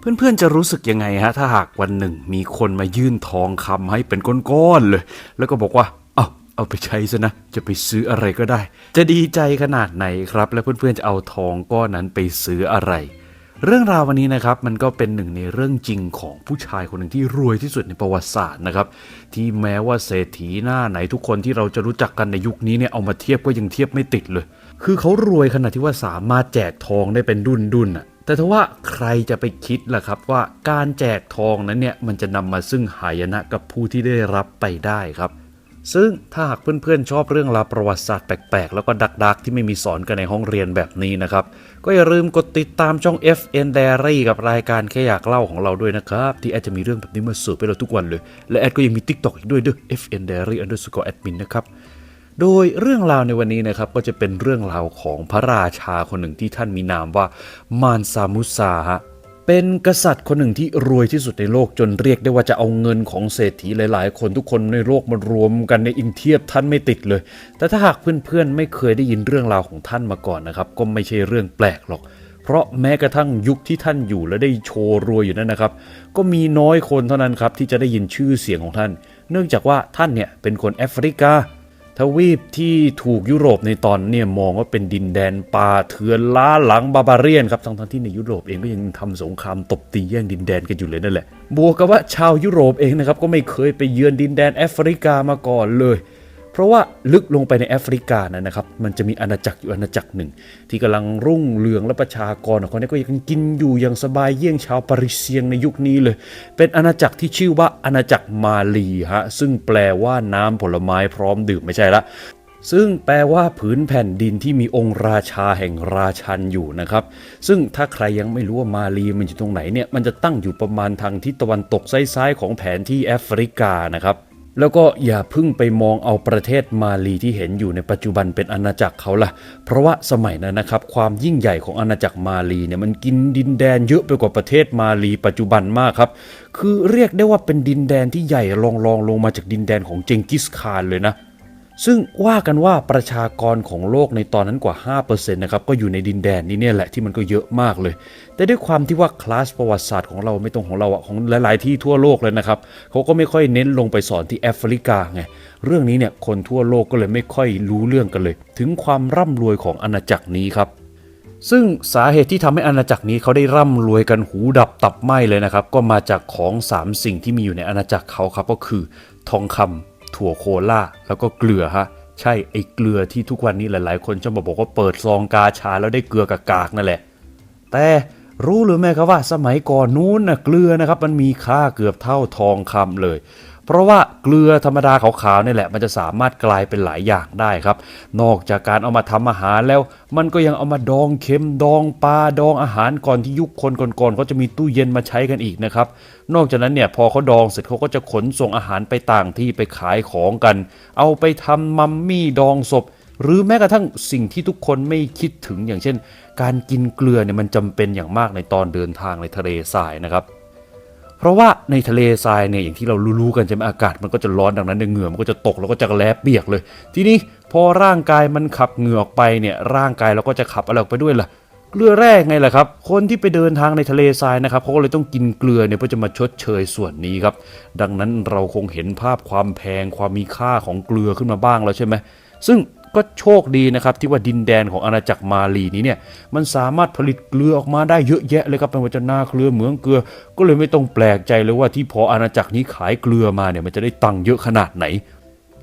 เพื่อนๆจะรู้สึกยังไงฮะ ถ้าหากวันหนึ่งมีคนมายื่นทองคำให้เป็นก้อนๆเลย แล้วก็บอกว่า เอาเอาไปใช้ซะนะ จะไปซื้ออะไรก็ได้ จะดีใจขนาดไหนครับ และเพื่อนๆจะเอาทองก้อนนั้นไปซื้ออะไร เรื่องราววันนี้นะครับ มันก็เป็นหนึ่งในเรื่องจริงของผู้ชายคนหนึ่งที่รวยที่สุดในประวัติศาสตร์นะครับ ที่แม้ว่าเศรษฐีหน้าไหนทุกคนที่เราจะรู้จักกันในยุคนี้เนี่ยเอามาเทียบก็ยังเทียบไม่ติดเลย คือเขารวยขนาดที่ว่าสามารถแจกทองได้เป็นดุนดุนอะ แต่ถ้าว่าใครจะไปคิดล่ะครับว่าการแจกทองนั้นเนี่ยมันจะนำมาซึ่งหายนะกับผู้ที่ได้รับไปได้ครับ ซึ่งถ้าหากเพื่อนๆชอบเรื่องราวประวัติศาสตร์แปลกๆ แล้วก็ดักๆ ที่ไม่มีสอนกันในห้องเรียนแบบนี้นะครับ ก็อย่าลืมกดติดตามช่อง FN Diary กับรายการแค่อยากเล่าของเราด้วยนะครับ ที่แอดจะมีเรื่องแบบนี้มาสู่ไปเราทุกวันเลย และแอดก็ยังมี TikTok อีกด้วยเด้วย FN Diary underscore admin นะครับ โดยเรื่องราวในวันนี้นะครับก็จะเป็นเรื่องราวของพระราชาคนหนึ่งที่ท่านมีนามว่ามานซามุซาฮะเป็นกษัตริย์คนหนึ่งที่รวยที่สุดในโลกจนเรียกได้ว่าจะเอาเงินของเศรษฐีหลาย ๆ คนทุกคนในโลกมารวมกันในอินเทียบท่านไม่ติดเลย แต่ถ้าหากเพื่อน ๆ ไม่เคยได้ยินเรื่องราวของท่านมาก่อนนะครับ ก็ไม่ใช่เรื่องแปลกหรอก เพราะแม้กระทั่งยุคที่ท่านอยู่และได้โชว์รวยอยู่นั่นนะครับ ก็มีน้อยคนเท่านั้นครับที่จะได้ยินชื่อเสียงของท่าน เนื่องจากว่าท่านเนี่ยเป็นคนแอฟริกา ทวีปที่ถูกยุโรปในตอนเนี่ยมองว่าเป็นดินแดนป่าเถื่อนล้าหลังบาบาเรียนครับทั้งๆที่ในยุโรปเองก็ยังทำสงครามตบตีแย่งดินแดนกันอยู่เลยนั่นแหละบวกกับว่าชาวยุโรปเองนะครับก็ไม่เคยไปเยือนดินแดนแอฟริกามาก่อนเลย เพราะว่าลึกลงไปในแอฟริกานั้นนะครับ มันจะมีอาณาจักรอยู่อาณาจักรหนึ่ง ที่กำลังรุ่งเรืองและประชากรของเขาเนี่ยก็ยังกินอยู่อย่างสบายเยี่ยงชาวปาริเซียงในยุคนี้เลย เป็นอาณาจักรที่ชื่อว่าอาณาจักรมาลีฮะซึ่งแปลว่าน้ำผลไม้พร้อมดื่มไม่ใช่ละซึ่งแปลว่าผืนแผ่นดินที่มีองค์ราชาแห่งราชันอยู่นะครับ ซึ่งถ้าใครยังไม่รู้ว่ามาลีมันอยู่ตรงไหนเนี่ยมันจะตั้งอยู่ประมาณทางทิศตะวันตกซ้ายๆของแผนที่แอฟริกานะครับ แล้วก็อย่าพึ่งไปมองเอาประเทศมาลีที่เห็นอยู่ในปัจจุบันเป็นอาณาจักรเขาล่ะ เพราะว่าสมัยนั้นนะครับ ความยิ่งใหญ่ของอาณาจักรมาลีเนี่ยมันกินดินแดนเยอะไปกว่าประเทศมาลีปัจจุบันมากครับ คือเรียกได้ว่าเป็นดินแดนที่ใหญ่รองรองลงมาจากดินแดนของเจงกิสคานเลยนะ ซึ่งว่ากันว่าประชากรของโลกในตอนนั้นกว่า 5%นะครับก็อยู่ในดินแดนนี้เนี่ยแหละที่มันก็เยอะมากเลย แต่ด้วยความที่ว่าคลาสประวัติศาสตร์ของเราไม่ตรงของเราอะของหลาย ๆ ที่ทั่วโลกเลยนะครับเขาก็ไม่ค่อยเน้นลงไปสอนที่แอฟริกาไงเรื่องนี้เนี่ยคนทั่วโลกก็เลยไม่ค่อยรู้เรื่องกันเลย ถึงความร่ำรวยของอาณาจักรนี้ครับซึ่งสาเหตุที่ทำให้อาณาจักรนี้เขาได้ร่ำรวยกันหูดับตับไหมเลยนะครับ ก็มาจากของ 3 สิ่งที่มีอยู่ในอาณาจักรเขาครับก็คือ ทองคำ ถั่วโคล่าแล้วก็เกลือฮะใช่ไอ้เกลือที่ทุกวันนี้หลาย ๆ คนชอบมาบอกว่าเปิดซองกาชาแล้วได้เกลือกากากนั่นแหละ แต่รู้หรือไม่ครับว่าสมัยก่อนนู้นนะเกลือนะครับมันมีค่าเกือบเท่าทองคำเลย เพราะว่าเกลือธรรมดาขาวๆนี่แหละ มันจะสามารถกลายเป็นหลายอย่างได้ครับ นอกจากการเอามาทำอาหารแล้ว มันก็ยังเอามาดองเค็มดองปลาดองอาหารก่อนที่ยุคคนก่อนๆเขาจะมีตู้เย็นมาใช้กันอีกนะครับ นอกจากนั้นเนี่ยพอเขาดองเสร็จเขาก็จะขนส่งอาหารไปต่างที่ไปขายของกัน เอาไปทำมัมมี่ดองศพหรือแม้กระทั่งสิ่งที่ทุกคนไม่คิดถึงอย่างเช่น การกินเกลือเนี่ยมันจำเป็นอย่างมากในตอนเดินทางในทะเลทรายนะครับ เพราะว่าในทะเลทรายเนี่ยอย่างที่เรารู้ๆกันใช่ไหมอากาศมันก็จะร้อนดังนั้นเนเหงื่อมันก็จะตกแล้วก็จะแลบเปียกเลย ทีนี้พอร่างกายมันขับเหงื่อออกไปเนี่ยร่างกายเราก็จะขับอะไรออกไปด้วยล่ะเกลือแร่ไงล่ะครับ คนที่ไปเดินทางในทะเลทรายนะครับเขาก็เลยต้องกินเกลือเนี่ยเพื่อจะมาชดเชยส่วนนี้ครับ ดังนั้นเราคงเห็นภาพความแพงความมีค่าของเกลือขึ้นมาบ้างแล้วใช่ไหมซึ่ง ก็โชคดีนะครับที่ว่าดินแดนของอาณาจักรมาลีนี้เนี่ยมันสามารถผลิตเกลือออกมาได้เยอะแยะเลยครับเป็นวัจนาเกลือเหมืองเกลือ ก็เลยไม่ต้องแปลกใจเลยว่าที่พออาณาจักรนี้ขายเกลือมาเนี่ยมันจะได้ตังค์เยอะขนาดไหน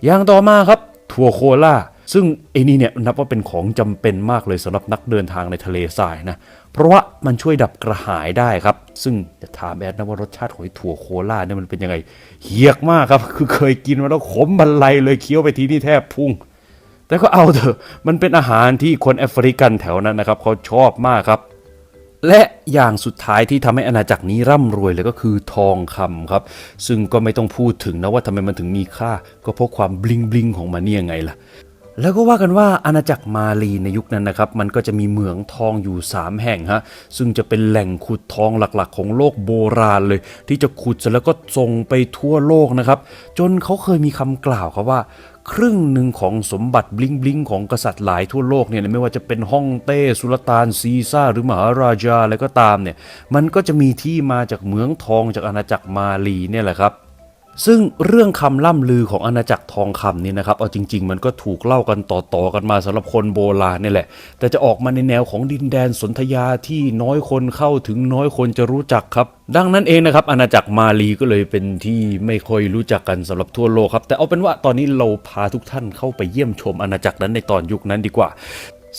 อย่างต่อมาครับถั่วโคล่าซึ่งไอ้นี่เนี่ยนับว่าเป็นของจำเป็นมากเลยสำหรับนักเดินทางในทะเลทรายนะเพราะว่ามันช่วยดับกระหายได้ครับ ซึ่งจะถามแอดนะว่ารสชาติของถั่วโคล่าเนี่ยมันเป็นยังไงเฮียกมากครับ คือเคยกินมาแล้วขมบันไลเลยเคี้ยวไปทีนี่แทบพุ่ง แต่ก็เอาเถอะ มันเป็นอาหารที่คนแอฟริกันแถวนั้นนะครับเขาชอบมากครับ และอย่างสุดท้ายที่ทำให้อาณาจักรนี้ร่ำรวยเลยก็คือทองคำครับ ซึ่งก็ไม่ต้องพูดถึงนะว่าทำไมมันถึงมีค่า ก็เพราะความบลิงบลิงของมันเนี่ยไงล่ะแล้วก็ว่ากันว่าอาณาจักรมาลีในยุคนั้นนะครับ มันก็จะมีเหมืองทองอยู่ 3 แห่งฮะ ซึ่งจะเป็นแหล่งขุดทองหลักๆ ของโลกโบราณเลย ที่จะขุดเสร็จแล้วก็ส่งไปทั่วโลกนะครับ จนเขาเคยมีคำกล่าวครับว่า ครึ่งหนึ่งของสมบัติบลิงบลิงของกษัตริย์หลายทั่วโลกเนี่ยไม่ว่าจะเป็นฮ่องเต้สุลต่านซีซ่า หรือมหาราชาอะไรก็ตามเนี่ยมันก็จะมีที่มาจากเหมืองทองจากอาณาจักรมาลีเนี่ยแหละครับ ซึ่งเรื่องคำล่ำลือของอาณาจักรทองคำนี่นะครับ เอาจริง ๆ มันก็ถูกเล่ากันต่อๆกันมาสำหรับคนโบราณนี่แหละ แต่จะออกมาในแนวของดินแดนสนธยาที่น้อยคนเข้าถึงน้อยคนจะรู้จักครับ ดังนั้นเองนะครับอาณาจักรมาลีก็เลยเป็นที่ไม่ค่อยรู้จักกันสำหรับทั่วโลกครับ แต่เอาเป็นว่าตอนนี้เราพาทุกท่านเข้าไปเยี่ยมชมอาณาจักรนั้นในตอนยุคนั้นดีกว่า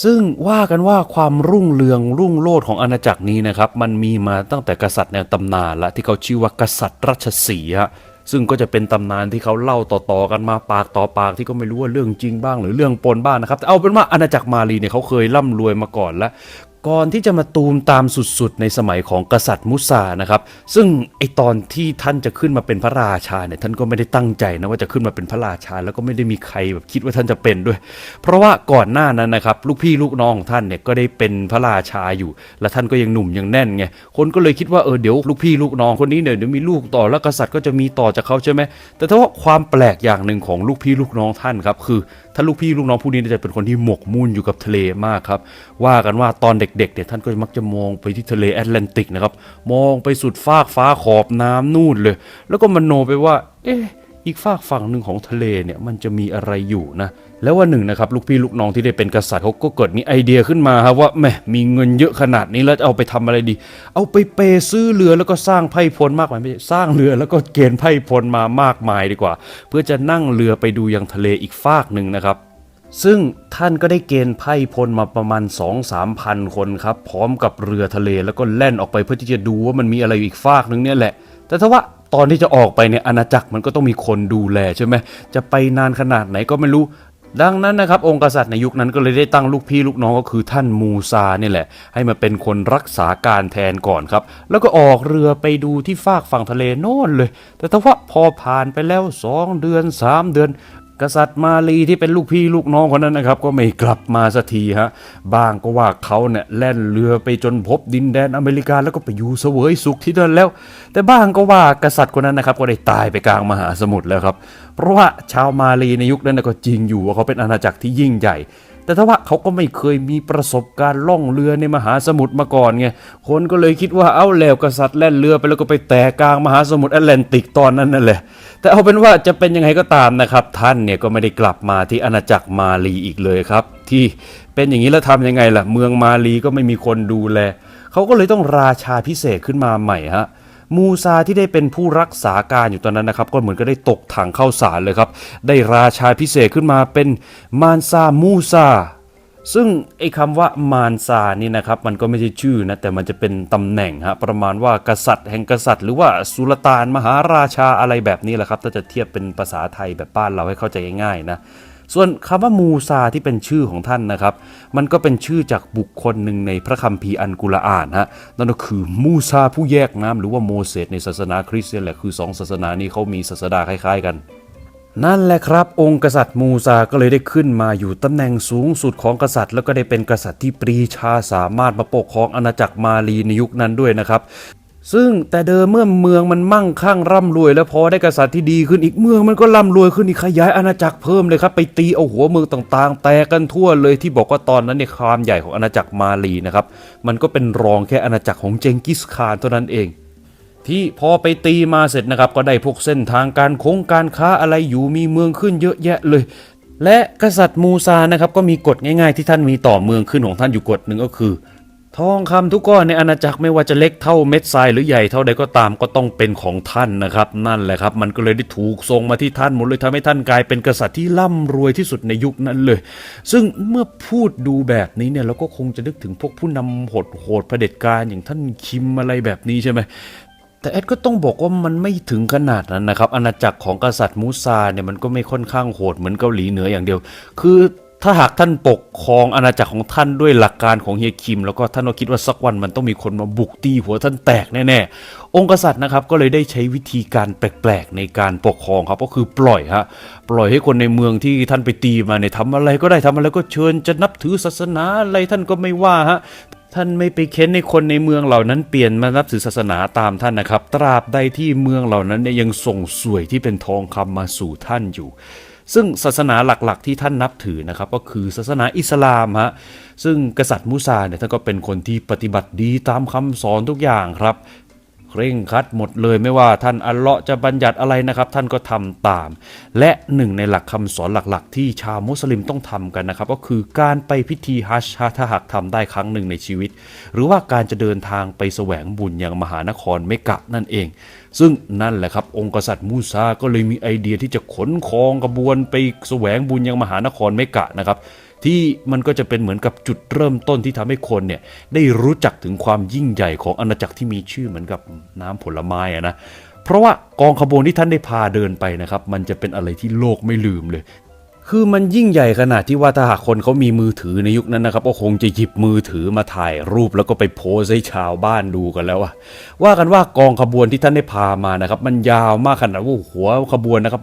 ซึ่งว่ากันว่าความรุ่งเรืองรุ่งโรจน์ของอาณาจักรนี้นะครับ มันมีมาตั้งแต่กษัตริย์ในตำนานละที่เขาชื่อว่ากษัตริย์รัชสีฮะ ซึ่งก็จะเป็นตำนานที่เขาเล่าต่อๆกันมาปากต่อปากที่ก็ไม่รู้ว่าเรื่องจริงบ้าง หรือเรื่องปนบ้างนะครับแต่เอาเป็นว่าอาณาจักรมาลีเนี่ยเขาเคยร่ำรวยมาก่อนและ ก่อนที่จะมาตูมตามสุดๆ ในสมัยของกษัตริย์มุสานะครับ ซึ่งไอตอนที่ท่านจะขึ้นมาเป็นพระราชาเนี่ยท่านก็ไม่ได้ตั้งใจนะว่าจะขึ้นมาเป็นพระราชา แล้วก็ไม่ได้มีใครแบบคิดว่าท่านจะเป็นด้วย เพราะว่าก่อนหน้านั้นนะครับลูกพี่ลูกน้องของท่านเนี่ยก็ได้เป็นพระราชาอยู่ และท่านก็ยังหนุ่มยังแน่นไงคนก็เลยคิดว่าเออเดี๋ยวลูกพี่ลูกน้องคนนี้เนี่ยเดี๋ยวมีลูกต่อแล้วกษัตริย์ก็จะมีต่อจากเขาใช่ไหมแต่ถ้าว่าความแปลกอย่างหนึ่งของลูกพี่ลูกน้องท่านครับคือ ถ้าลูกพี่ลูกน้องผู้นี้จะเป็นคนที่หมกมุ่นอยู่กับทะเลมากครับ ว่ากันว่าตอนเด็กๆเนี่ยท่านก็มักจะมองไปที่ทะเลแอตแลนติกนะครับ มองไปสุดฟากฟ้าขอบน้ำนู่นเลย แล้วก็มโนไปว่า เอ๊ะอีกฝากฝั่งหนึ่งของทะเลเนี่ยมันจะมีอะไรอยู่นะ แล้ววันหนึ่งนะครับลูกพี่ลูกน้องที่ได้เป็นกษัตริย์เขาก็เกิดมีไอเดียขึ้นมาครับว่าแหมมีเงินเยอะขนาดนี้แล้วจะเอาไปทำอะไรดี เอาไปเปย์ซื้อเรือแล้วก็สร้างไพ่พลมากมายไม่ใช่สร้างเรือแล้วก็เกณฑ์ไพ่พลมามากมายดีกว่า เพื่อจะนั่งเรือไปดูยังทะเลอีกฟากหนึ่งนะครับซึ่งท่านก็ได้เกณฑ์ไพ่พลมาประมาณ 2 3พันคนครับ พร้อมกับเรือทะเลแล้วก็แล่นออกไปเพื่อที่จะดูว่ามันมีอะไรอีกฟากนึงเนี่ยแหละ แต่ถ้าว่าตอนที่จะออกไปเนี่ยอาณาจักรมันก็ต้องมีคนดูแลใช่ไหมจะไปนานขนาดไหนก็ไม่รู้ ดังนั้นนะครับองค์กษัตริย์ในยุคนั้นก็เลยได้ตั้งลูกพี่ลูกน้องก็คือท่านมูซาเนี่ยแหละ ให้มาเป็นคนรักษาการแทนก่อนครับ แล้วก็ออกเรือไปดูที่ฟากฝั่งทะเลโน่นเลย แต่ถ้าว่าพอผ่านไปแล้ว 2 เดือน 3 เดือน กษัตริย์มาลีที่เป็นลูกพี่ลูกน้องคนนั้นนะครับ ก็ไม่กลับมาสักทีฮะบ้างก็ว่าเขาเนี่ยแล่นเรือไปจนพบดินแดนอเมริกาแล้วก็ไปอยู่เสวยสุขที่นั่นแล้ว แต่บ้างก็ว่ากษัตริย์คนนั้นนะครับก็ได้ตายไปกลางมหาสมุทรแล้วครับ เพราะว่าชาวมาลีในยุคนั้นนะก็จริงอยู่ว่าเขาเป็นอาณาจักรที่ยิ่งใหญ่ แต่ถ้าว่าเขาก็ไม่เคยมีประสบการณ์ล่องเรือในมหาสมุทรมาก่อนไง คนก็เลยคิดว่าเอ้าแล้วกษัตริย์แล่นเรือไปแล้วก็ไปแตกกลางมหาสมุทรแอตแลนติกตอนนั้นนั่นแหละ แต่เอาเป็นว่าจะเป็นยังไงก็ตามนะครับ ท่านเนี่ยก็ไม่ได้กลับมาที่อาณาจักรมาลีอีกเลยครับ ที่เป็นอย่างนี้แล้วทำยังไงล่ะ เมืองมาลีก็ไม่มีคนดูแล เขาก็เลยต้องราชาพิเศษขึ้นมาใหม่ฮะ มูซาที่ได้เป็นผู้รักษาการอยู่ตอนนั้นนะครับ ก็เหมือนก็ได้ตกถังเข้าสารเลยครับ ได้ราชาพิเศษขึ้นมาเป็นมานซามูซาซึ่งไอ้คำว่ามารซานี่นะครับมันก็ไม่ใช่ชื่อนะแต่มันจะเป็นตำแหน่งฮะประมาณว่ากษัตริย์แห่งกษัตริย์ หรือว่าสุลต่านมหาราชาอะไรแบบนี้แหละครับถ้าจะเทียบเป็นภาษาไทยแบบบ้านเราให้เข้าใจง่ายๆนะ ส่วนคำว่ามูซาที่เป็นชื่อของท่านนะครับ มันก็เป็นชื่อจากบุคคลหนึ่งในพระคัมภีร์อันกุรอานฮะนั่นก็คือมูซาผู้แยกน้ำหรือว่าโมเสสในศาสนาคริสต์นี่แหละคือสองศาสนานี้เขามีศาสดาคล้ายๆกันนั่นแหละครับ องค์กษัตริย์มูซาก็เลยได้ขึ้นมาอยู่ตำแหน่งสูงสุดของกษัตริย์ แล้วก็ได้เป็นกษัตริย์ที่ปรีชาสามารถมาปกครองอาณาจักรมาลีในยุคนั้นด้วยนะครับ ซึ่งแต่เดิมเมื่อเมืองมันมั่งคั่งร่ำรวย แล้วพอได้กษัตริย์ที่ดีขึ้นอีกเมืองมันก็ร่ำรวยขึ้นอีกขยายอาณาจักรเพิ่มเลยครับ ไปตีเอาหัวเมืองต่างๆ แตกกันทั่วเลยที่บอกว่าตอนนั้นเนี่ยความใหญ่ของอาณาจักรมาลีนะครับมันก็เป็นรองแค่อาณาจักรของเจงกิสข่านเท่านั้นเองที่พอไปตีมาเสร็จนะครับก็ได้พวกเส้นทางการคงการค้าอะไรอยู่มีเมืองขึ้นเยอะแยะเลย และกษัตริย์มูซานะครับก็มีกฎง่าย ๆ ที่ท่านมีต่อเมืองขึ้นของท่านอยู่กฎหนึ่งก็คือ ทองคำทุกก้อนในอาณาจักรไม่ว่าจะเล็กเท่าเม็ดทรายหรือใหญ่เท่าใดก็ตามก็ต้องเป็นของท่านนะครับ นั่นแหละครับ มันก็เลยได้ถูกส่งมาที่ท่านหมดเลยทำให้ท่านกลายเป็นกษัตริย์ที่ร่ำรวยที่สุดในยุคนั้นเลย ซึ่งเมื่อพูดดูแบบนี้เนี่ยเราก็คงจะนึกถึงพวกผู้นำโหดโหดเผด็จการอย่างท่านคิมอะไรแบบนี้ใช่ไหมแต่แอดก็ต้องบอกว่ามันไม่ถึงขนาดนั้นนะครับอาณาจักรของกษัตริย์มูซาเนี่ยมันก็ไม่ค่อนข้างโหดเหมือนเกาหลีเหนืออย่างเดียว คือ ถ้าหากท่านปกครองอาณาจักรของท่านด้วยหลักการของเฮียคิม แล้วก็ท่านก็คิดว่าสักวันมันต้องมีคนมาบุกตีหัวท่านแตกแน่ๆ องค์กษัตริย์นะครับก็เลยได้ใช้วิธีการแปลกๆ ในการปกครองครับก็คือปล่อยฮะปล่อยให้คนในเมืองที่ท่านไปตีมาเนี่ยทำอะไรก็ได้ทำอะไรก็เชิญจะนับถือศาสนาอะไรท่านก็ไม่ว่าฮะท่านไม่ไปเค้นในคนในเมืองเหล่านั้นเปลี่ยนมานับถือศาสนาตามท่านนะครับ ตราบใดที่เมืองเหล่านั้นเนี่ยยังส่งสวยที่เป็นทองคำมาสู่ท่านอยู่ ซึ่งศาสนาหลักๆ ที่ท่านนับถือนะครับก็คือศาสนาอิสลามฮะซึ่งกษัตริย์มูซาเนี่ยท่านก็เป็นคนที่ปฏิบัติดีตามคำสอนทุกอย่างครับ เคร่งคัดหมดเลยไม่ว่าท่านอัลเลาะห์จะบัญญัติอะไรนะครับ ท่านก็ทำตาม และหนึ่งในหลักคำสอนหลักๆ ที่ชาวมุสลิมต้องทำกันนะครับ ก็คือการไปพิธีฮัจญ์ถ้าหากทำได้ครั้งหนึ่งในชีวิต หรือว่าการจะเดินทางไปแสวงบุญยังมหานครเมกะนั่นเอง ซึ่งนั่นแหละครับ องค์กษัตริย์มูซาก็เลยมีไอเดียที่จะขนคองกระบวนไปแสวงบุญยังมหานครเมกะนะครับ ที่มันก็จะเป็นเหมือนกับจุดเริ่มต้นที่ทำให้คนเนี่ยได้รู้จักถึงความยิ่งใหญ่ของอาณาจักรที่มีชื่อเหมือนกับน้ำผลไม้อะนะเพราะว่ากองขบวนที่ท่านได้พาเดินไปนะครับ มันจะเป็นอะไรที่โลกไม่ลืมเลย คือมันยิ่งใหญ่ขนาดที่ว่าถ้าหากคนเขามีมือถือในยุคนั้นนะครับก็คงจะหยิบมือถือมาถ่ายรูปแล้วก็ไปโพสให้ชาวบ้านดูกันแล้วว่าว่ากันว่ากองขบวนที่ท่านได้พามานะครับมันยาวมากขนาดว่าหัวขบวนนะครับ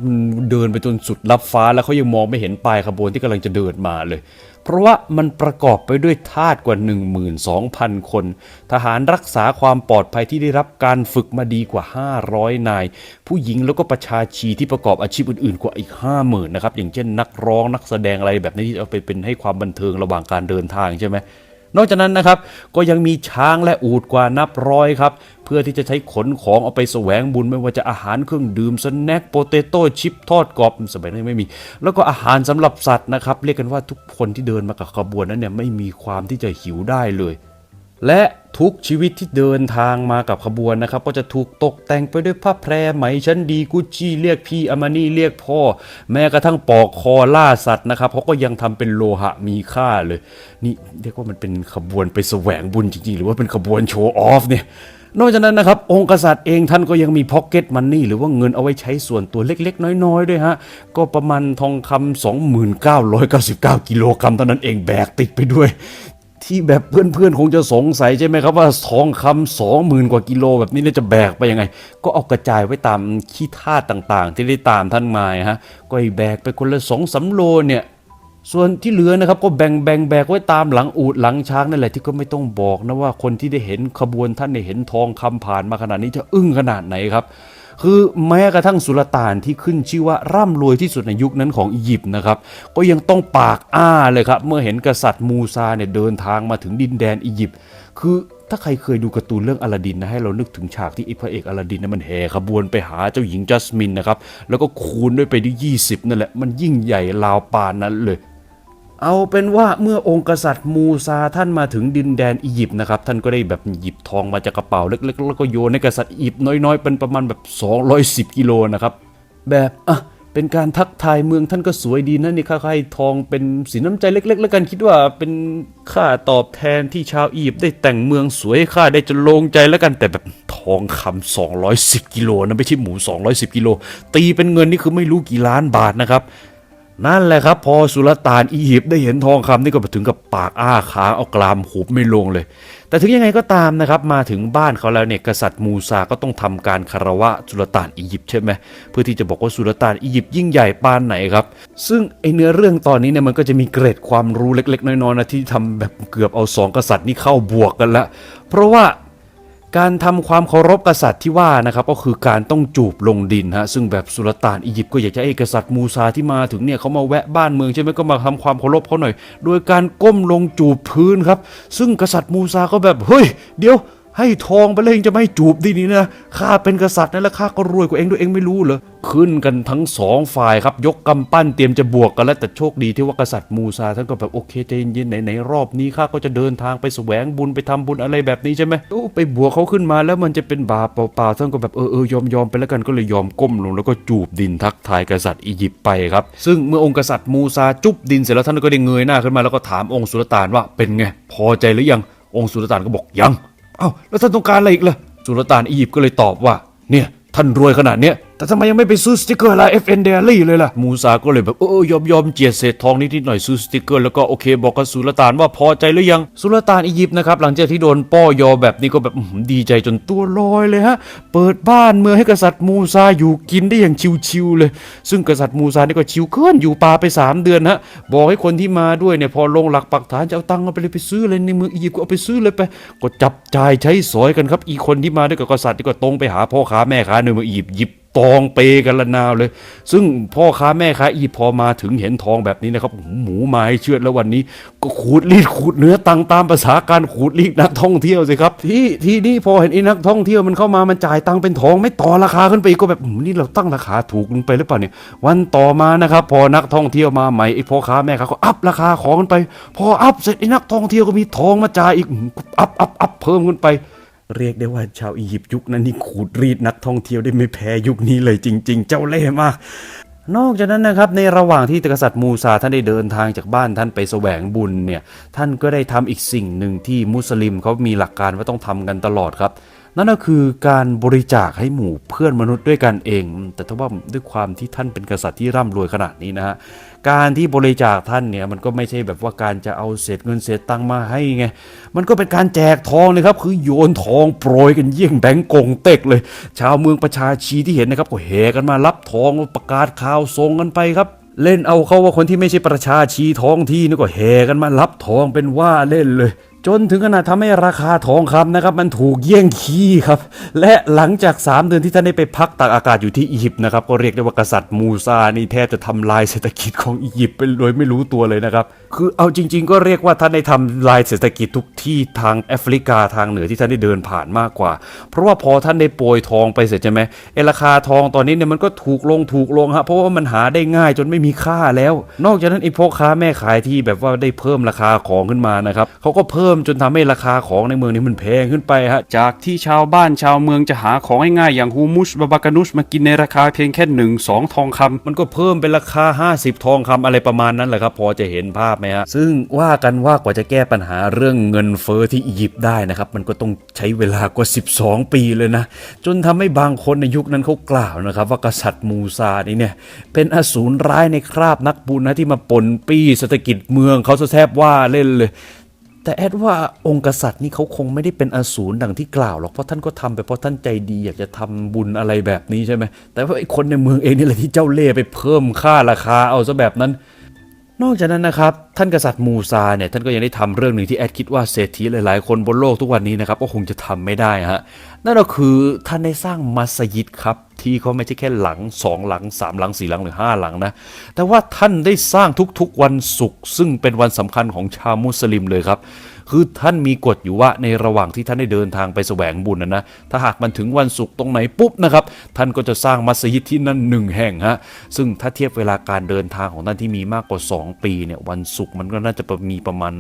เดินไปจนสุดลับฟ้าแล้วเขายังมองไม่เห็นปลายขบวนที่กำลังจะเดินมาเลย เพราะว่ามันประกอบไปด้วยทาสกว่า 12,000 คน ทหารรักษาความปลอดภัยที่ได้รับการฝึกมาดีกว่า 500 นาย ผู้หญิงแล้วก็ประชาชีที่ประกอบอาชีพอื่นๆ กว่าอีก 50,000นะครับ อย่างเช่นนักร้องนักแสดงอะไรแบบนี้ที่เอาไปเป็นให้ความบันเทิงระหว่างการเดินทางใช่ไหมนอกจากนั้นนะครับก็ยังมีช้างและอูฐกว่านับร้อยครับ เพื่อที่จะใช้ขนของเอาไปแสวงบุญไม่ว่าจะอาหารเครื่องดื่มสแน็คโปเตโต้ชิปทอดกรอบสมัยนั้นไม่มี แล้วก็อาหารสำหรับสัตว์นะครับ เรียกกันว่าทุกคนที่เดินมากับขบวนนั้นเนี่ยไม่มีความที่จะหิวได้เลย และทุกชีวิตที่เดินทางมากับขบวนนะครับ ก็จะถูกตกแต่งไปด้วยผ้าแพรไหมชั้นดีกุชชี่เรียกพี่อามานี่เรียกพ่อ แม้กระทั่งปอกคอล่าสัตว์นะครับเขาก็ยังทำเป็นโลหะมีค่าเลย นี่เรียกว่ามันเป็นขบวนไปแสวงบุญจริงๆ หรือว่าเป็นขบวนโชว์ออฟเนี่ย นอกจากนั้นนะครับ องค์กษัตริย์เองท่านก็ยังมีพ็อกเก็ตมันนี่หรือว่าเงินเอาไว้ใช้ส่วนตัวเล็ก ๆ น้อย ๆ ด้วยฮะ ก็ประมาณทองคำ2999 กิโลกรัมเท่านั้นเองแบกติดไปด้วย ที่แบบเพื่อนๆ คงจะสงสัยใช่ไหมครับว่าทองคำสองหมื่นกว่ากิโลแบบนี้เนี่ยจะแบกไปยังไง ก็เอากระจายไว้ตามขี้ท่าต่างๆ ที่ได้ตามท่านมาฮะก็แบกไปคนละสองสาโลเนี่ย ส่วนที่เหลือนะครับก็แบ่งแบ่งแบกไว้ตามหลังอูดหลังช้างนั่นแหละที่ก็ไม่ต้องบอกนะว่าคนที่ได้เห็นขบวนท่านได้เห็นทองคำผ่านมาขนาดนี้จะอึ้งขนาดไหนครับคือแม้กระทั่งสุลต่านที่ขึ้นชื่อว่าร่ำรวยที่สุดในยุคนั้นของอียิปต์นะครับ ก็ยังต้องปากอ้าเลยครับ เมื่อเห็นกษัตริย์มูซาเนี่ยเดินทางมาถึงดินแดนอียิปต์คือถ้าใครเคยดูการ์ตูนเรื่องอลาดินนะให้เรานึกถึงฉากที่อ้พระเอกอลาดินนะมันแห่ขบวนไปหาเจ้าหญิงจัสมินนะครับแล้วก็คูณด้วยไปที่20 นั่นแหละมันยิ่งใหญ่ราวปานนั้นเลย เอาเป็นว่าเมื่อองค์กษัตริย์มูซาท่านมาถึงดินแดนอียิปต์นะครับ ท่านก็ได้แบบหยิบทองมาจากกระเป๋าเล็กๆแล้วก็โยนให้กษัตริย์อียิปต์น้อยๆ เป็นประมาณแบบ 210 กิโลนะครับ แบบอะเป็นการทักทายเมืองท่านก็สวยดีนะนี่ค่าให้ทองเป็นสินน้ำใจเล็ก ๆ แล้วกันคิดว่าเป็นค่าตอบแทนที่ชาวอียิปต์ได้แต่งเมืองสวยให้ข้าได้จนโลงใจแล้วกันแต่แบบทองคำ210 กิโลนะไม่ใช่หมู 210 กิโลตีเป็นเงินนี่คือไม่รู้กี่ล้านบาทนะครับ นั่นแหละครับ พอสุลต่านอียิปต์ได้เห็นทองคำนี่ก็ถึงกับปากอ้าค้างเอากรามหุบไม่ลงเลย แต่ถึงยังไงก็ตามนะครับ มาถึงบ้านเขาแล้วเนี่ยกษัตริย์มูซาก็ต้องทำการคารวะสุลต่านอียิปต์ใช่ไหมเพื่อที่จะบอกว่าสุลต่านอียิปต์ยิ่งใหญ่ปานไหนครับ ซึ่งไอเนื้อเรื่องตอนนี้เนี่ยมันก็จะมีเกร็ดความรู้เล็ก ๆ น้อยๆนะที่ทำแบบเกือบเอาสองกษัตริย์นี่เข้าบวกกันละเพราะว่า การทำความเคารพกษัตริย์ที่ว่านะครับก็คือการต้องจูบลงดินฮะซึ่งแบบสุลต่านอียิปต์ก็อยากจะให้กษัตริย์มูซาที่มาถึงเนี่ยเขามาแวะบ้านเมืองใช่ไหมก็มาทำความเคารพเขาหน่อย โดยการก้มลงจูบพื้นครับ ซึ่งกษัตริย์มูซาก็แบบเฮ้ยเดี๋ยว ให้ทองไปเลยยังจะไม่จูบดีนี่นะข้าเป็นกษัตริย์นะแล้วข้าก็รวยกว่าเองด้วยเองไม่รู้เหรอขึ้นกันทั้งสองฝ่ายครับ ยกกำปั้นเตรียมจะบวกกันแล้วแต่โชคดีที่ว่ากษัตริย์มูซาท่านก็แบบโอเคใจเย็นๆไหนๆรอบนี้ข้าก็จะเดินทางไปแสวงบุญไปทำบุญอะไรแบบนี้ใช่ไหมโอ้ไปบวกเขาขึ้นมาแล้วมันจะเป็นบาปเปล่าๆท่านก็แบบเออเออยอมยอมไปแล้วกันก็เลยยอมก้มลงแล้วก็จูบดินทักทายกษัตริย์อียิปต์ไปครับ ซึ่งเมื่อองค์กษัตริย์มูซาจุบดินเสร็จแล้วท่านก็ได้เงยหน้าขึ้นมาแล้วก็ถามองค์สุลต่านว่าเป็นไงพอใจหรือยังองค์สุลต่านก็บอกยัง เอ้าแล้วท่านต้องการอะไรอีกล่ะสุลต่านอียิปต์ก็เลยตอบว่า เนี่ยท่านรวยขนาดเนี้ย แต่ทำไมยังไม่ไปซื้อสติกเกอร์ลาย FN Daily เลยล่ะ มูซาก็เลยแบบเออยอมยอมเจียดเศษทองนิดๆหน่อยซื้อสติกเกอร์แล้วก็โอเคบอกกับสุลต่านว่าพอใจหรือยัง สุลต่านอียิปต์นะครับหลังจากที่โดนป้อยอแบบนี้ก็แบบอื้อหือดีใจจนตัวลอยเลยฮะ เปิดบ้านเมืองให้กษัตริย์มูซาอยู่กินได้อย่างชิวๆเลย ซึ่งกษัตริย์มูซานี่ก็ชิวเกินอยู่ป่าไป 3 เดือนฮะบอกให้คนที่มาด้วยเนี่ยพอลงหลักปักฐานจะเอาตังค์เอาไปเลยไปซื้อเลยในเมืองอียิปต์ก็เอาไปซื้อเลยไปก็จับจ่ายใช้สอยกันครับอีคนที่มาด้วยกับกษัตริย์นี่ก็ตรงไปหาพ่อค้าแม่ค้าในเมืองอียิปต์หยิบ ตองเปกันละนาวเลย ซึ่งพ่อค้าแม่ค้าอีพอมาถึงเห็นทองแบบนี้นะครับหมูมาให้เชือดแล้ววันนี้ ก็ขูดรีดขูดเนื้อตังตามภาษาการขูดรีดนักท่องเที่ยวสิครับ ที่ที่นี่พอเห็นไอ้นักท่องเที่ยวมันเข้ามามันจ่ายตังเป็นทองไม่ต่อราคาขึ้นไปก็แบบนี่เราตั้งราคาถูกลงไปหรือเปล่าเนี่ยวันต่อมานะครับพอนักท่องเที่ยวมาใหม่ไอ้พ่อค้าแม่ค้าก็อัพราคาของกันไป พออัพเสร็จไอ้นักท่องเที่ยวก็มีทองมาจ่ายอีกอัพอัพอัพเพิ่มขึ้นไป เรียกได้ว่าชาวอียิปต์ยุคนั้นนี่ขูดรีดนักท่องเที่ยวได้ไม่แพ้ยุคนี้เลยจริง ๆ เจ้าเล่ห์มากนอกจากนั้นนะครับในระหว่างที่กษัตริย์มูซาท่านได้เดินทางจากบ้านท่านไปแสวงบุญเนี่ยท่านก็ได้ทำอีกสิ่งหนึ่งที่มุสลิมเขามีหลักการว่าต้องทำกันตลอดครับ นั่นก็คือการบริจาคให้หมู่เพื่อนมนุษย์ด้วยกันเอง แต่ถ้าว่าด้วยความที่ท่านเป็นกษัตริย์ที่ร่ำรวยขนาดนี้นะฮะการที่บริจาคท่านเนี่ยมันก็ไม่ใช่แบบว่าการจะเอาเศษเงินเศษตังมาให้ไงมันก็เป็นการแจกทองเลยครับคือโยนทองโปรยกันเยี่ยงแบงก์กงเต็กเลย ชาวเมืองประชาชีที่เห็นนะครับก็แห่กันมารับทองประกาศข่าวส่งกันไปครับเล่นเอาเขาว่าคนที่ไม่ใช่ประชาชีท้องที่นี่ก็แห่กันมารับทองเป็นว่าเล่นเลย จนถึงขนาดทำให้ราคาทองคำนะครับ มันถูกเยี่ยงขี้ครับ และหลังจาก 3 เดือนที่ท่านได้ไปพักตากอากาศอยู่ที่อียิปต์นะครับ ก็เรียกได้ว่ากษัตริย์มูซานี่แทบจะทำลายเศรษฐกิจของอียิปต์ไปโดยไม่รู้ตัวเลยนะครับ คือเอาจริง ๆ ก็เรียกว่าท่านได้ทำลายเศรษฐกิจทุกที่ทางแอฟริกาทางเหนือที่ท่านได้เดินผ่านมากกว่า เพราะว่าพอท่านได้โปรยทองไปเสร็จใช่ไหมไอราคาทองตอนนี้เนี่ยมันก็ถูกลงถูกลงฮะเพราะว่ามันหาได้ง่ายจนไม่มีค่าแล้ว นอกจากนั้นไอพ่อค้าแม่ขายที่แบบว่าได้เพิ่มราคาของขึ้นมานะครับเขาก็เพิ่มจนทำให้ราคาของในเมืองนี้มันแพงขึ้นไปฮะจากที่ชาวบ้านชาวเมืองจะหาของง่ายๆอย่างฮูมุสบาบากานุสมากินในราคาเพียงแค่หนึ่งสองทองคำมันก็เพิ่มเป็นราคา 50 ทองคำอะไรประมาณนั้นแหละครับ พอจะเห็นภาพไหมฮะซึ่งว่ากันว่ากว่าจะแก้ปัญหาเรื่องเงินเฟ้อที่อียิปต์ได้นะครับมันก็ต้องใช้เวลากว่า 12 ปีเลยนะ จนทำให้บางคนในยุคนั้นเขากล่าวนะครับว่ากษัตริย์มูซานี่เนี่ยเป็นอสูรร้ายในคราบนักบุญนะที่มาปนปี้เศรษฐกิจเมืองเขาซะแทบว่าเล่นเลย แต่แอดว่าองค์กษัตริย์นี่เขาคงไม่ได้เป็นอสูรดังที่กล่าวหรอกเพราะท่านก็ทำไปเพราะท่านใจดีอยากจะทำบุญอะไรแบบนี้ใช่ไหมแต่ว่าไอ้คนในเมืองเองนี่แหละที่เจ้าเล่ไปเพิ่มค่าราคาเอาซะแบบนั้น นอกจากนั้นนะครับท่านกษัตริย์มูซาเนี่ยท่านก็ยังได้ทำเรื่องหนึ่งที่แอดคิดว่าเศรษฐีหลายๆ คนบนโลกทุกวันนี้นะครับก็คงจะทำไม่ได้ฮะ นั่นก็คือท่านได้สร้างมัสยิดครับ ที่เขาไม่ใช่แค่หลังสองหลังสามหลังสี่หลังหรือห้าหลังนะ แต่ว่าท่านได้สร้างทุกๆวันศุกร์ซึ่งเป็นวันสำคัญของชาวมุสลิมเลยครับ คือท่านมีกฎอยู่ว่าในระหว่างที่ท่านได้เดินทางไปแสวงบุญนะนะถ้าหากมันถึงวันศุกร์ตรงไหนปุ๊บนะครับ ท่านก็จะสร้างมัสยิดที่นั่นหนึ่งแห่งฮะซึ่งถ้าเทียบเวลาการเดินทางของท่านที่มีมากกว่า 2 ปีเนี่ยวันศุกร์มันก็น่าจะมีประมาณ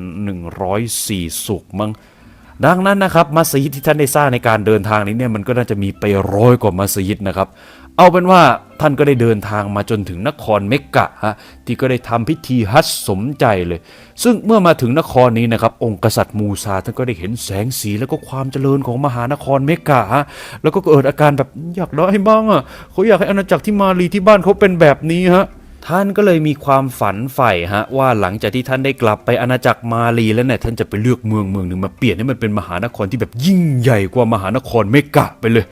104ศุกร์มั้ง ดังนั้นนะครับมัสยิดที่ท่านได้สร้างในการเดินทางนี้เนี่ยมันก็น่าจะมีไปร้อยกว่ามัสยิดนะครับ เอาเป็นว่าท่านก็ได้เดินทางมาจนถึงนครเมกกะฮะที่ก็ได้ทำพิธีฮัจสมใจเลย ซึ่งเมื่อมาถึงนครนี้นะครับ องค์กษัตริย์มูซาท่านก็ได้เห็นแสงสีแล้วก็ความเจริญของมหานครเมกกะฮะแล้วก็เกิดอาการแบบอยากได้บ้างอะเขาอยากให้อาณาจักรที่มาลีที่บ้านเขาเป็นแบบนี้ฮะ ท่านก็เลยมีความฝันใฝ่ฮะว่าหลังจากที่ท่านได้กลับไปอาณาจักรมาลีแล้วเนี่ยท่านจะไปเลือกเมืองเมืองหนึ่งมาเปลี่ยนให้มันเป็นมหานครที่แบบยิ่งใหญ่กว่ามหานครเมกะไปเลย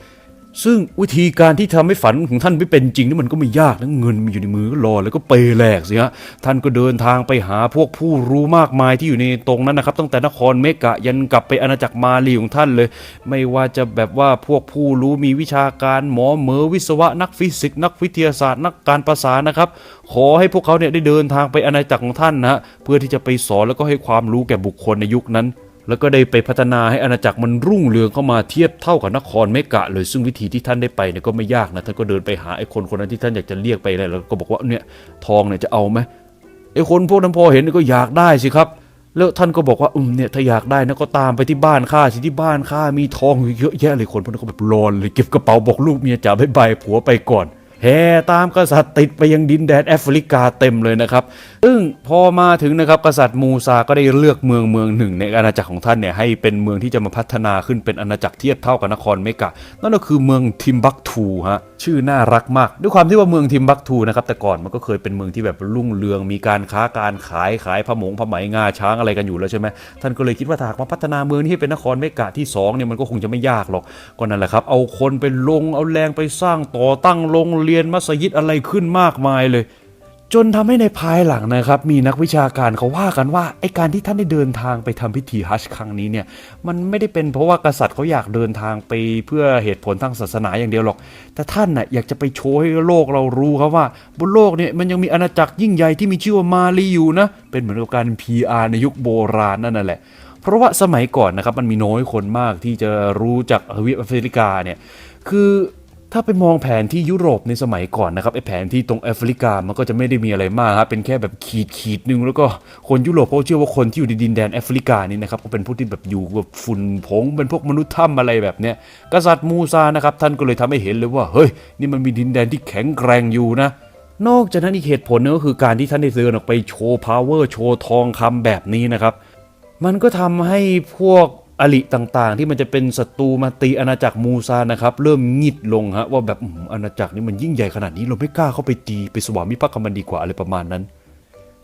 ซึ่งวิธีการที่ทำให้ฝันของท่านไม่เป็นจริงนี่มันก็ไม่ยากนะเงินมีอยู่ในมือก็รอแล้วก็เปย์แหลกสิฮะท่านก็เดินทางไปหาพวกผู้รู้มากมายที่อยู่ในตรงนั้นนะครับตั้งแต่นครเมกะยันกลับไปอาณาจักรมาลีของท่านเลย ไม่ว่าจะแบบว่าพวกผู้รู้มีวิชาการหมอเมอวิศวะนักฟิสิกส์นักวิทยาศาสตร์ นักการภาษานะครับ ขอให้พวกเขาเนี่ยได้เดินทางไปอาณาจักรของท่านนะเพื่อที่จะไปสอนแล้วก็ให้ความรู้แก่บุคคลในยุคนั้น แล้วก็ได้ไปพัฒนาให้อาณาจักรมันรุ่งเรืองเข้ามาเทียบเท่ากับนครเมกะเลยซึ่งวิธีที่ท่านได้ไปเนี่ยก็ไม่ยากนะท่านก็เดินไปหาไอ้คนคนนั้นที่ท่านอยากจะเรียกไปเลยแล้วก็บอกว่าเนี่ยทองเนี่ยจะเอาไหมไอ้คนพวกนั้นพอเห็นก็อยากได้สิครับ แล้วท่านก็บอกว่าอืมเนี่ยถ้าอยากได้นะก็ตามไปที่บ้านข้าสิที่บ้านข้ามีทองเยอะแยะเลยคนพวกนั้นก็แบบรอนเลยเก็บกระเป๋าบอกลูกเมียจ๋าบายบายผัวไปก่อน แห่ตามกษัตริย์ติดไปยังดินแดนแอฟริกาเต็มเลยนะครับซึ่งพอมาถึงนะครับกษัตริย์มูซาก็ได้เลือกเมืองเมืองหนึ่ง ในอาณาจักรของท่านเนี่ยให้เป็นเมืองที่จะมาพัฒนาขึ้นเป็นอาณาจักรเทียบเท่ากับนครเมกะนั่นก็คือเมืองทิมบักทูฮะชื่อน่ารักมาก ด้วยความที่ว่าเมืองทิมบักทูนะครับแต่ก่อนมันก็เคยเป็นเมืองที่แบบรุ่งเรืองมีการค้าการขายขายผ้ามงผ้าไหมงาช้างอะไรกันอยู่แล้วใช่ไหมท่านก็เลยคิดว่าถ้าหากมาพัฒนาเมืองนี้ให้เป็นนครเมกะที่สองเนี่ยมันก็คงจะไม่ยากหรอกก็นั่นแหละครับ เอาคนไปลงเอาแรงไปสร้างต่อตั้งโรงเรียนมัสยิดอะไรขึ้นมากมายเลย จนทำให้ในภายหลังนะครับ มีนักวิชาการเขาว่ากันว่าไอการที่ท่านได้เดินทางไปทำพิธีฮัจญ์ครั้งนี้เนี่ยมันไม่ได้เป็นเพราะว่ากษัตริย์เขาอยากเดินทางไปเพื่อเหตุผลทางศาสนาอย่างเดียวหรอก แต่ท่านน่ะอยากจะไปโชว์ให้โลกเรารู้ครับว่า บนโลกเนี่ยมันยังมีอาณาจักรยิ่งใหญ่ที่มีชื่อว่ามาลีอยู่นะเป็นเหมือนกับการ PR ในยุคโบราณนั่นแหละ เพราะว่าสมัยก่อนนะครับมันมีน้อยคนมากที่จะรู้จักทวีปแอฟริกาเนี่ยคือ ถ้าไปมองแผนที่ยุโรปในสมัยก่อนนะครับไอแผนที่ตรงแอฟริกามันก็จะไม่ได้มีอะไรมากครับเป็นแค่แบบขีดขีดนึงแล้วก็คนยุโรปเขาเชื่อว่าคนที่อยู่ในดินแดนแอฟริกานี่นะครับก็เป็นพวกที่แบบอยู่แบบฝุ่นผงเป็นพวกมนุษย์ถ้ำอะไรแบบเนี้ยกษัตริย์มูซานะครับท่านก็เลยทำให้เห็นเลยว่าเฮ้ยนี่มันมีดินแดนที่แข็งแกร่งอยู่นะนอกจากนั้นอีกเหตุผลนึงก็คือการที่ท่านได้เดินออกไปโชว์พาวเวอร์โชว์ทองคำแบบนี้นะครับ มันก็ทำให้พวก อลิต่างๆ ที่มันจะเป็นศัตรูมาตีอาณาจักรมูซานะครับ เริ่มงิดลงฮะว่าแบบอาณาจักรนี้มันยิ่งใหญ่ขนาดนี้เราไม่กล้าเข้าไปตีไปสวามิภักดิ์กันดีกว่าอะไรประมาณนั้น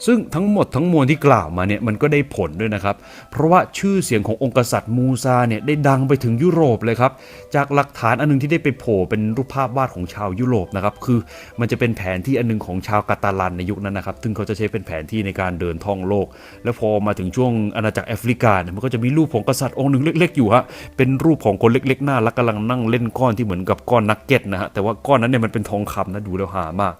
ซึ่งทั้งหมดทั้งมวลที่กล่าวมาเนี่ยมันก็ได้ผลด้วยนะครับ เพราะว่าชื่อเสียงขององค์กษัตริย์มูซาเนี่ยได้ดังไปถึงยุโรปเลยครับ จากหลักฐานอันนึงที่ได้ไปโผล่เป็นรูปภาพวาดของชาวยุโรปนะครับ คือมันจะเป็นแผนที่อันนึงของชาวกาตาลันในยุคนั้นนะครับ ซึ่งเขาจะใช้เป็นแผนที่ในการเดินท่องโลก แล้วพอมาถึงช่วงอาณาจักรแอฟริกาเนี่ยมันก็จะมีรูปของกษัตริย์องค์หนึ่งเล็ก ๆอยู่ฮะ เป็นรูปของคนเล็กๆหน่ารักกำลังนั่งเล่นก้อนที่เหมือนกับก้อนนักเก็ตนะฮะ แต่ว่าก้อนนั้นเนี่ยมันเป็นทองคำนะดูแล้วหามาก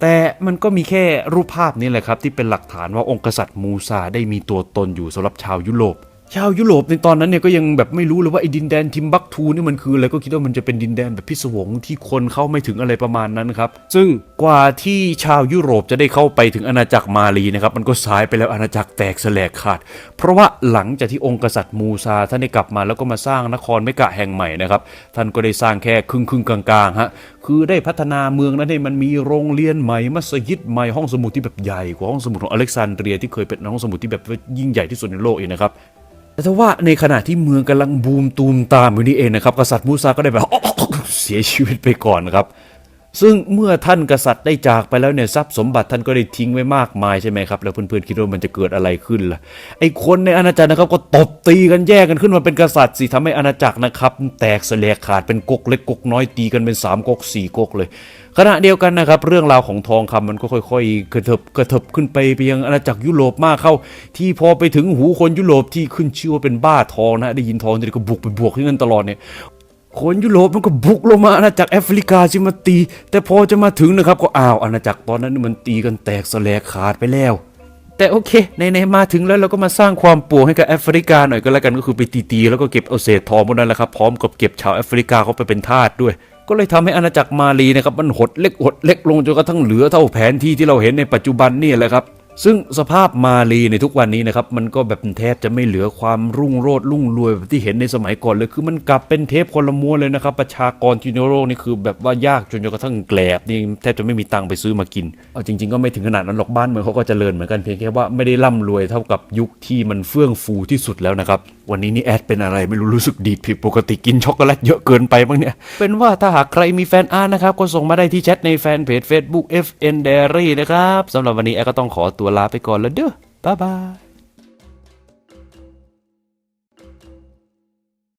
แต่มันก็มีแค่รูปภาพนี้แหละครับที่เป็นหลักฐานว่าองค์กษัตริย์มูซาได้มีตัวตนอยู่สำหรับชาวยุโรป ชาวยุโรปในตอนนั้นเนี่ยก็ยังแบบไม่รู้เลยว่าไอ้ดินแดนทิมบักทูนี่มันคืออะไรก็คิดว่ามันจะเป็นดินแดนแบบพิศวงที่คนเข้าไม่ถึงอะไรประมาณนั้นครับซึ่งกว่าที่ชาวยุโรปจะได้เข้าไปถึงอาณาจักรมาลีนะครับมันก็สายไปแล้วอาณาจักรแตกแสลกขาด เพราะว่าหลังจากที่องค์กษัตริย์มูซาท่านได้กลับมาแล้วก็มาสร้างนครเมกะแห่งใหม่นะครับท่านก็ได้สร้างแค่ครึ่งครึ่งกลางๆฮะคือได้พัฒนาเมืองนั้นให้มันมีโรงเรียนใหม่มัสยิดใหม่ห้องสมุดที่แบบใหญ่กว่าห้องสมุดของอเล็กซานเดรียที่เคยเป็นห้องสมุดที่แบบยิ่งใหญ่ที่สุดในโลกเองนะครับ แต่ว่าในขณะที่เมืองกำลังบูมตูมตามอยู่นี่เองนะครับ กษัตริย์มูซาก็ได้แบบเสียชีวิตไปก่อนครับ ซึ่งเมื่อท่านกษัตริย์ได้จากไปแล้วเนี่ยทรัพย์สมบัติท่านก็ได้ทิ้งไว้มากมายใช่ไหมครับ แล้วเพื่อนๆคิดว่ามันจะเกิดอะไรขึ้นล่ะไอ้คนในอาณาจักรนะครับก็ตบตีกันแยกกันขึ้นมาเป็นกษัตริย์สิทำให้อาณาจักรนะครับ แตกสลายขาดเป็นกกเล็กกกน้อยตีกันเป็นสามกกสี่กกเลย ขณะเดียวกันนะครับ เรื่องราวของทองคำมันก็ค่อยๆกระเถิบกระเถิบขึ้นไปไปยังอาณาจักรยุโรปมากเข้า ที่พอไปถึงหูคนยุโรปที่ขึ้นชื่อว่าเป็นบ้าทองนะได้ยินทองจะก็บุกไปบวกที่นั่นตลอดเนี่ย คนยุโรปมันก็บุกลงมาอาณาจักรแอฟริกาจะมาตี แต่พอจะมาถึงนะครับ ก็อ้าวอาณาจักรตอนนั้นมันตีกันแตกสลายขาดไปแล้ว แต่โอเคในๆมาถึงแล้วเราก็มาสร้างความปวงให้กับแอฟริกาหน่อยก็แล้วกันก็คือไปตีๆแล้วก็เก็บเอาเศษทองพวกนั้นแหละครับพร้อมกับเก็บชาวแอฟริกาเขาไปเป็นทาสด้วย ก็เลยทำให้อาณาจักรมาลีนะครับมันหดเล็กหดเล็กลงจนกระทั่งเหลือเท่าแผนที่ที่เราเห็นในปัจจุบันนี่แหละครับ ซึ่งสภาพมาลีในทุกวันนี้นะครับมันก็แบบแทบจะไม่เหลือความรุ่งโรจน์รุ่งรวยแบบที่เห็นในสมัยก่อนเลย คือมันกลับเป็นเทพคนละม้วนเลยนะครับ ประชากรที่ในโลกนี่คือแบบว่ายากจนกระทั่งแกลบนี่แทบจะไม่มีตังค์ไปซื้อมากินเอาจริง ๆ ก็ไม่ถึงขนาดนั้นหรอกบ้านเมืองเขาก็จเจริญเหมือนกันเพียงแค่ว่าไม่ได้ร่ำรวยเท่ากับยุคที่มันเฟื่องฟูที่สุดแล้วนะครับวันนี้นี่แอดเป็นอะไรไม่รู้รู้สึกดีผิดปกติกินช็อกโกแลตเยอะเกินไปบ้างเนี่ยเป็นว่าถ้าหากใครมีแฟนอาร์นะครับก็ส่งมาได้ที่แชทในแฟนเพจ Facebook FN Diary นะครับสำหรับวันนี้แอดก็ต้องขอตัวลาไปก่อนแล้วเด้อบ๊ายบาย